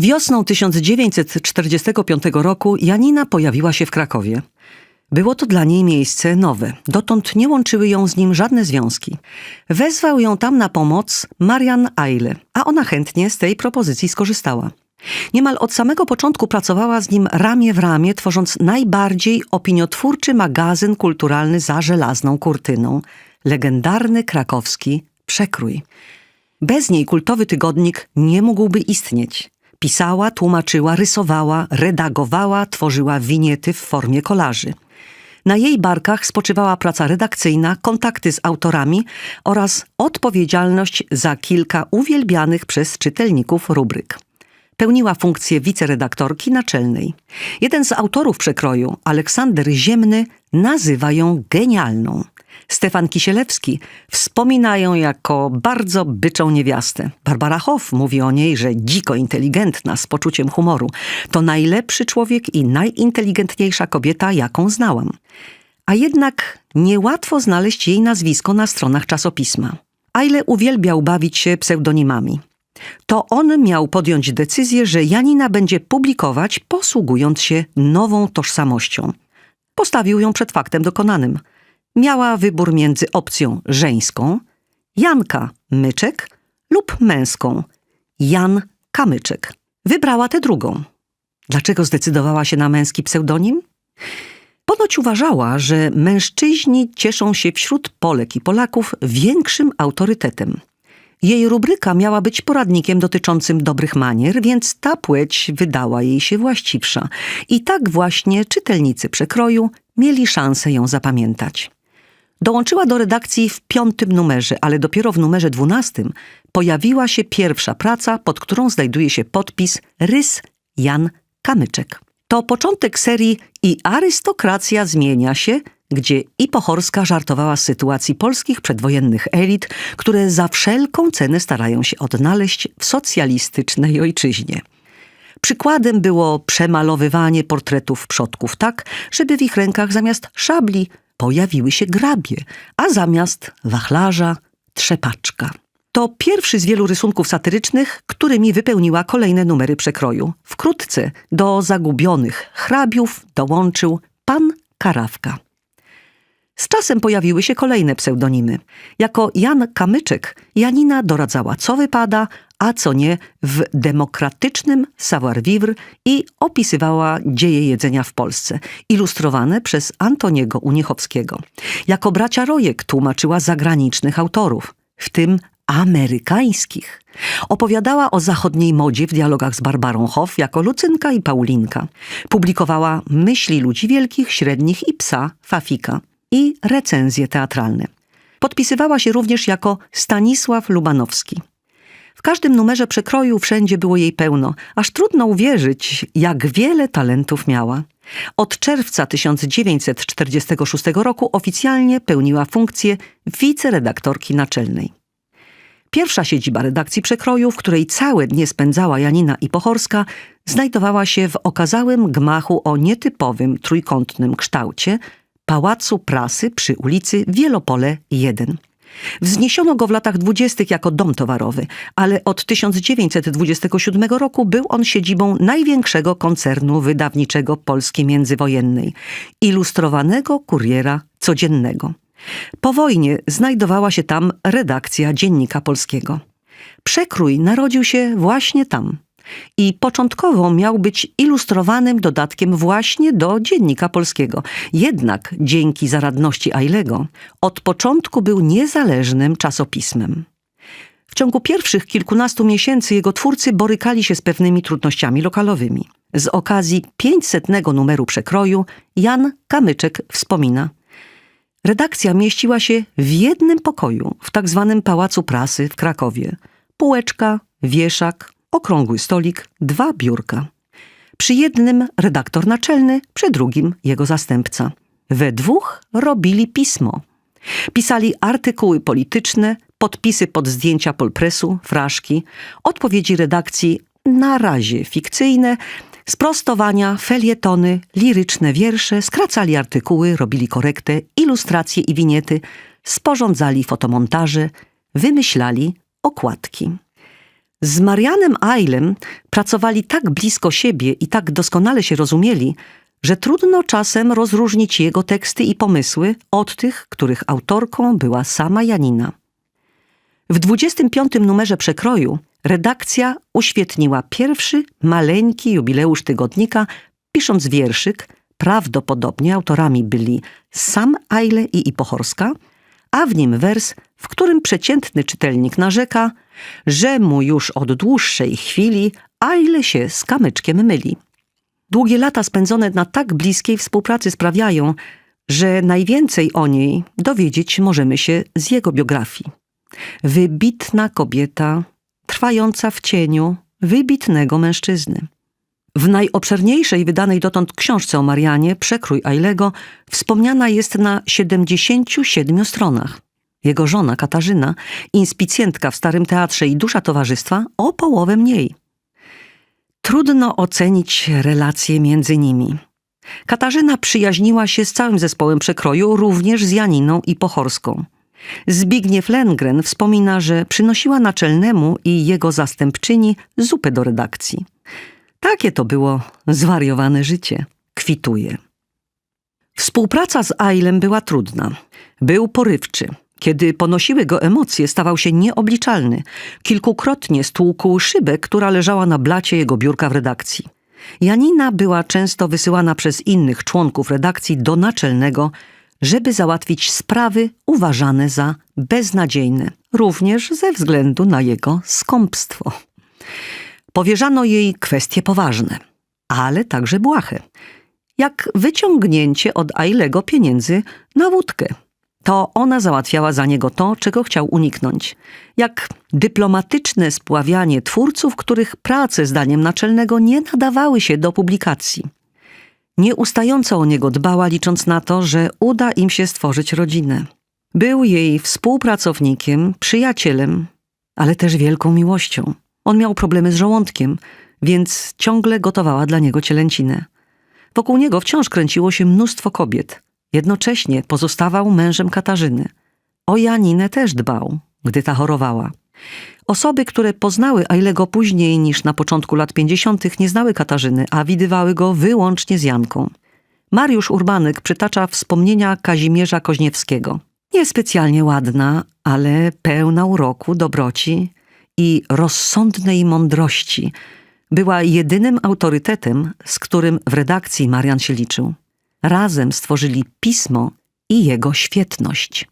Wiosną 1945 roku Janina pojawiła się w Krakowie. Było to dla niej miejsce nowe. Dotąd nie łączyły ją z nim żadne związki. Wezwał ją tam na pomoc Marian Eile, a ona chętnie z tej propozycji skorzystała. Niemal od samego początku pracowała z nim ramię w ramię, tworząc najbardziej opiniotwórczy magazyn kulturalny za żelazną kurtyną. Legendarny krakowski Przekrój. Bez niej kultowy tygodnik nie mógłby istnieć. Pisała, tłumaczyła, rysowała, redagowała, tworzyła winiety w formie kolaży. Na jej barkach spoczywała praca redakcyjna, kontakty z autorami oraz odpowiedzialność za kilka uwielbianych przez czytelników rubryk. Pełniła funkcję wiceredaktorki naczelnej. Jeden z autorów przekroju, Aleksander Ziemny, nazywa ją genialną. Stefan Kisielewski wspomina ją jako bardzo byczą niewiastę. Barbara Hoff mówi o niej, że dziko inteligentna, z poczuciem humoru. To najlepszy człowiek i najinteligentniejsza kobieta, jaką znałam. A jednak niełatwo znaleźć jej nazwisko na stronach czasopisma. Eile uwielbiał bawić się pseudonimami. To on miał podjąć decyzję, że Janina będzie publikować, posługując się nową tożsamością. Postawił ją przed faktem dokonanym. Miała wybór między opcją żeńską, Janka Myczek, lub męską, Jan Kamyczek. Wybrała tę drugą. Dlaczego zdecydowała się na męski pseudonim? Ponoć uważała, że mężczyźni cieszą się wśród Polek i Polaków większym autorytetem. Jej rubryka miała być poradnikiem dotyczącym dobrych manier, więc ta płeć wydała jej się właściwsza. I tak właśnie czytelnicy przekroju mieli szansę ją zapamiętać. Dołączyła do redakcji w piątym numerze, ale dopiero w numerze dwunastym pojawiła się pierwsza praca, pod którą znajduje się podpis Rys Jan Kamyczek. To początek serii i arystokracja zmienia się, gdzie i Pochorska żartowała z sytuacji polskich przedwojennych elit, które za wszelką cenę starają się odnaleźć w socjalistycznej ojczyźnie. Przykładem było przemalowywanie portretów przodków tak, żeby w ich rękach zamiast szabli pojawiły się grabie, a zamiast wachlarza trzepaczka. To pierwszy z wielu rysunków satyrycznych, którymi wypełniła kolejne numery przekroju. Wkrótce do zagubionych hrabiów dołączył pan Karawka. Z czasem pojawiły się kolejne pseudonimy. Jako Jan Kamyczek Janina doradzała, co wypada, a co nie w demokratycznym savoir-vivre i opisywała dzieje jedzenia w Polsce, ilustrowane przez Antoniego Uniechowskiego. Jako bracia Rojek tłumaczyła zagranicznych autorów, w tym amerykańskich. Opowiadała o zachodniej modzie w dialogach z Barbarą Hoff jako Lucynka i Paulinka. Publikowała myśli ludzi wielkich, średnich i psa Fafika i recenzje teatralne. Podpisywała się również jako Stanisław Lubanowski. W każdym numerze przekroju wszędzie było jej pełno, aż trudno uwierzyć, jak wiele talentów miała. Od czerwca 1946 roku oficjalnie pełniła funkcję wiceredaktorki naczelnej. Pierwsza siedziba redakcji przekroju, w której całe dnie spędzała Janina i Pochorska, znajdowała się w okazałym gmachu o nietypowym trójkątnym kształcie Pałacu Prasy przy ulicy Wielopole 1. Wzniesiono go w latach dwudziestych jako dom towarowy, ale od 1927 roku był on siedzibą największego koncernu wydawniczego Polski międzywojennej, ilustrowanego kuriera codziennego. Po wojnie znajdowała się tam redakcja Dziennika Polskiego. Przekrój narodził się właśnie tam i początkowo miał być ilustrowanym dodatkiem właśnie do Dziennika Polskiego. Jednak dzięki zaradności Ailego od początku był niezależnym czasopismem. W ciągu pierwszych kilkunastu miesięcy jego twórcy borykali się z pewnymi trudnościami lokalowymi. Z okazji 500 numeru przekroju Jan Kamyczek wspomina – Redakcja mieściła się w jednym pokoju w tak zwanym Pałacu Prasy w Krakowie. Półeczka, wieszak, okrągły stolik, dwa biurka. Przy jednym redaktor naczelny, przy drugim jego zastępca. We dwóch robili pismo. Pisali artykuły polityczne, podpisy pod zdjęcia polpresu, fraszki, odpowiedzi redakcji na razie fikcyjne, Sprostowania, felietony, liryczne wiersze, skracali artykuły, robili korektę, ilustracje i winiety, sporządzali fotomontaże, wymyślali okładki. Z Marianem Eilem pracowali tak blisko siebie i tak doskonale się rozumieli, że trudno czasem rozróżnić jego teksty i pomysły od tych, których autorką była sama Janina. W 25. numerze przekroju redakcja uświetniła pierwszy maleńki jubileusz tygodnika, pisząc wierszyk. Prawdopodobnie autorami byli sam Eile i Ipochorska, a w nim wers, w którym przeciętny czytelnik narzeka, że mu już od dłuższej chwili Eile się z kamyczkiem myli. Długie lata spędzone na tak bliskiej współpracy sprawiają, że najwięcej o niej dowiedzieć możemy się z jego biografii. Wybitna kobieta, trwająca w cieniu wybitnego mężczyzny. W najobszerniejszej wydanej dotąd książce o Marianie, Przekrój Ailego, wspomniana jest na 77 stronach. Jego żona Katarzyna, inspicjentka w Starym Teatrze i dusza towarzystwa, o połowę mniej. Trudno ocenić relacje między nimi. Katarzyna przyjaźniła się z całym zespołem przekroju, również z Janiną i Pochorską. Zbigniew Lengren wspomina, że przynosiła naczelnemu i jego zastępczyni zupę do redakcji. Takie to było zwariowane życie. Kwituje. Współpraca z Ailem była trudna. Był porywczy. Kiedy ponosiły go emocje, stawał się nieobliczalny. Kilkukrotnie stłukł szybę, która leżała na blacie jego biurka w redakcji. Janina była często wysyłana przez innych członków redakcji do naczelnego, żeby załatwić sprawy uważane za beznadziejne, również ze względu na jego skąpstwo. Powierzano jej kwestie poważne, ale także błahe, jak wyciągnięcie od Ailego pieniędzy na wódkę. To ona załatwiała za niego to, czego chciał uniknąć. Jak dyplomatyczne spławianie twórców, których prace zdaniem naczelnego nie nadawały się do publikacji. Nieustająco o niego dbała, licząc na to, że uda im się stworzyć rodzinę. Był jej współpracownikiem, przyjacielem, ale też wielką miłością. On miał problemy z żołądkiem, więc ciągle gotowała dla niego cielęcinę. Wokół niego wciąż kręciło się mnóstwo kobiet. Jednocześnie pozostawał mężem Katarzyny. O Janinę też dbał, gdy ta chorowała. Osoby, które poznały Ailego później niż na początku lat 50., nie znały Katarzyny, a widywały go wyłącznie z Janką. Mariusz Urbanek przytacza wspomnienia Kazimierza Koźniewskiego. Niespecjalnie ładna, ale pełna uroku, dobroci i rozsądnej mądrości. Była jedynym autorytetem, z którym w redakcji Marian się liczył. Razem stworzyli pismo i jego świetność.